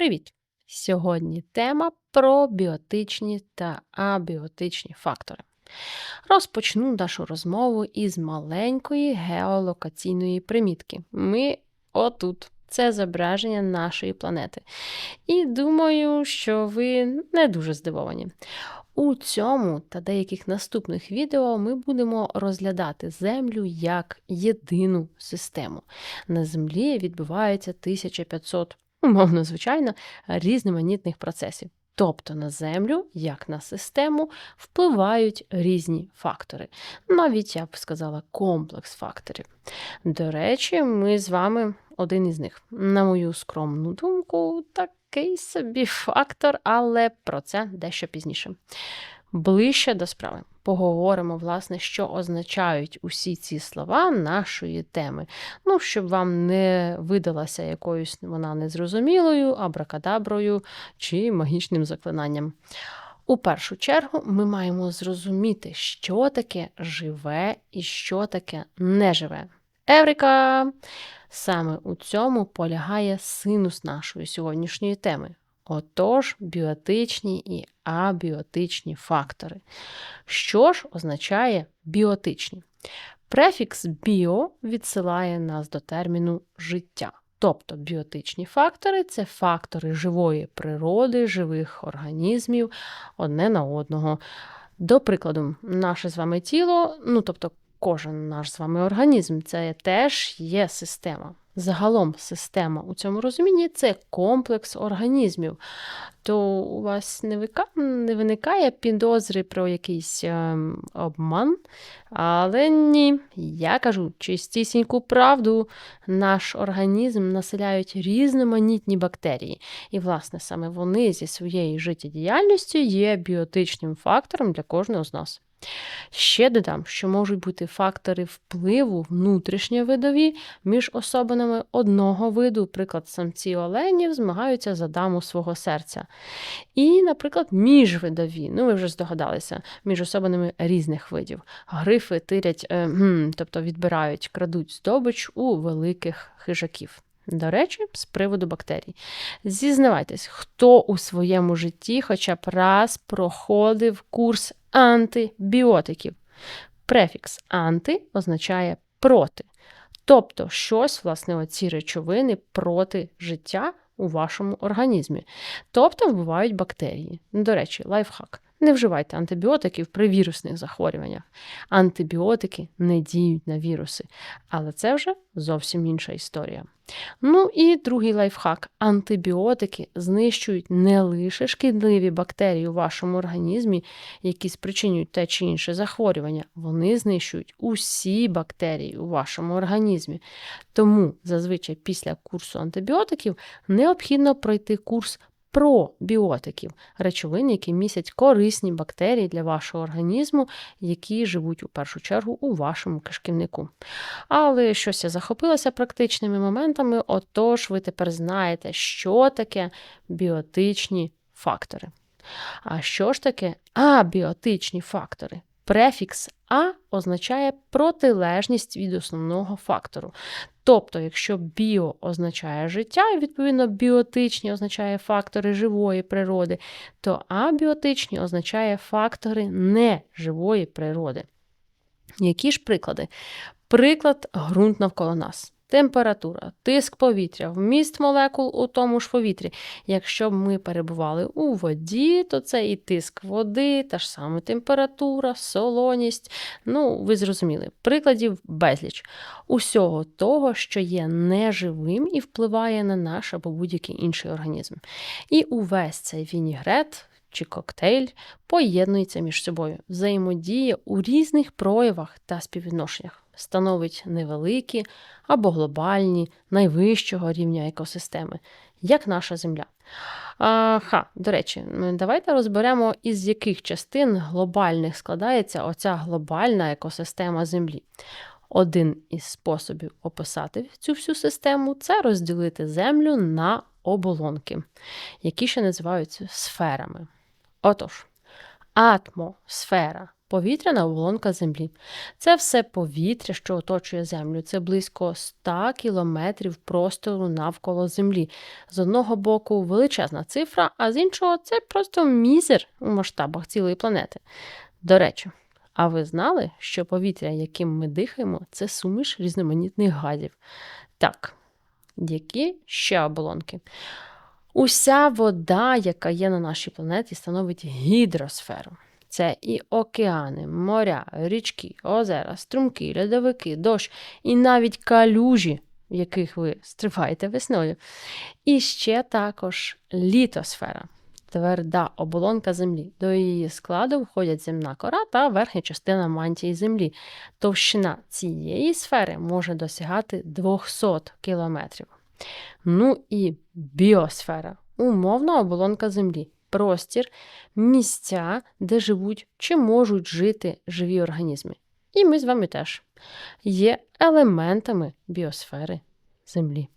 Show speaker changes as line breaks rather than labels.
Привіт! Сьогодні тема про біотичні та абіотичні фактори. Розпочну нашу розмову із маленької геолокаційної примітки. Ми отут. Це зображення нашої планети. І думаю, що ви не дуже здивовані. У цьому та деяких наступних відео ми будемо розглядати Землю як єдину систему. На Землі відбувається 1500 умовно, звичайно, різноманітних процесів. Тобто на Землю, як на систему, впливають різні фактори. Навіть я б сказала, комплекс факторів. До речі, ми з вами один із них. На мою скромну думку, такий собі фактор, але про це дещо пізніше. Ближче до справи поговоримо, власне, що означають усі ці слова нашої теми. Ну, щоб вам не видалася якоюсь вона незрозумілою, абракадаброю чи магічним заклинанням. У першу чергу ми маємо зрозуміти, що таке живе і що таке неживе. Еврика! Саме у цьому полягає синус нашої сьогоднішньої теми. Отож, біотичні і абіотичні фактори. Що ж означає біотичні? Префікс біо відсилає нас до терміну життя. Тобто біотичні фактори це фактори живої природи, живих організмів одне на одного. До прикладу, наше з вами тіло, ну тобто кожен наш з вами організм, це теж є система. Загалом система у цьому розумінні це комплекс організмів. То у вас не не виникає підозри про якийсь ем, обман. Але ні, я кажу чистісіньку правду, наш організм населяють різноманітні бактерії. І, власне, саме вони зі своєю життєдіяльністю є біотичним фактором для кожного з нас. Ще додам, що можуть бути фактори впливу внутрішньовидові між особинами одного виду, приклад, самці оленів змагаються за даму свого серця. І, наприклад, міжвидові, ну ви вже здогадалися, між особинами різних видів. Грифи тирять, е, тобто відбирають, крадуть здобич у великих хижаків. До речі, з приводу бактерій. Зізнавайтесь, хто у своєму житті хоча б раз проходив курс антибіотиків. Префікс анти означає проти. Тобто щось, власне, оці речовини проти життя у вашому організмі. Тобто вбивають бактерії. До речі, лайфхак. Не вживайте антибіотиків при вірусних захворюваннях. Антибіотики не діють на віруси, але це вже зовсім інша історія. Ну і другий лайфхак: антибіотики знищують не лише шкідливі бактерії у вашому організмі, які спричинюють те чи інше захворювання, вони знищують усі бактерії у вашому організмі. Тому зазвичай після курсу антибіотиків необхідно пройти курс пробіотиків, речовин, які містять корисні бактерії для вашого організму, які живуть у першу чергу у вашому кишківнику. Але щось я захопилася практичними моментами, отож, ви тепер знаєте, що таке біотичні фактори. А що ж таке абіотичні фактори? Префікс А означає протилежність від основного фактору. Тобто, якщо біо означає життя, і відповідно біотичні означає фактори живої природи, то абіотичні означає фактори неживої природи. Які ж приклади? Приклад ґрунт навколо нас температура, тиск повітря, вміст молекул у тому ж повітрі. Якщо б ми перебували у воді, то це і тиск води, та ж саме температура, солоність. Ну, ви зрозуміли, прикладів безліч. Усього того, що є неживим і впливає на наш або будь-який інший організм. І увесь цей вінігрет. Чи коктейль поєднується між собою, взаємодіє у різних проявах та співвідношеннях становить невеликі або глобальні найвищого рівня екосистеми, як наша Земля. Ха, До речі, давайте розберемо, із яких частин глобальних складається оця глобальна екосистема Землі. Один із способів описати цю всю систему це розділити Землю на оболонки, які ще називаються сферами. Отож, атмосфера Повітряна оболонка Землі. Це все повітря, що оточує Землю. Це близько 100 кілометрів простору навколо Землі. З одного боку величезна цифра, а з іншого це просто мізер у масштабах цілої планети. До речі, а ви знали, що повітря, яким ми дихаємо, це суміш різноманітних газів? Так, які ще оболонки? Уся вода, яка є на нашій планеті, становить гідросферу. Це і океани, моря, річки, озера, струмки, льодовики, дощ і навіть калюжі, в яких ви стрибаєте весною. І ще також літосфера. Тверда оболонка землі. До її складу входять земна кора та верхня частина мантії землі. Товщина цієї сфери може досягати 200 кілометрів. Ну і біосфера умовна оболонка землі. Простір, місця, де живуть чи можуть жити живі організми. І ми з вами теж є елементами біосфери Землі.